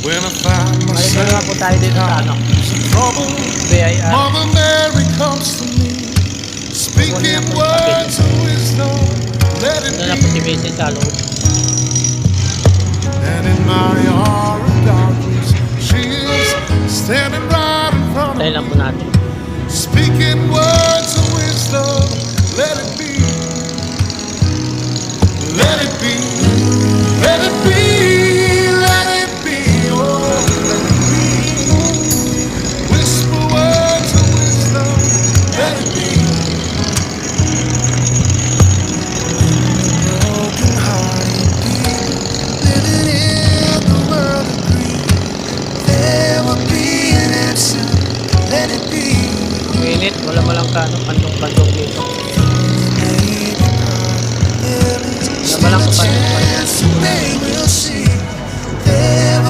When I find myself naman po tayo dito sa ano, in trouble, BIR. Mother Mary comes to me, speaking words of wisdom. Let it be. And in my hour of darkness, she is standing right in front of me, speaking words of wisdom. Let it be. Let it be. Ang init, wala mo lang ka, ano, kantong-kantong dito.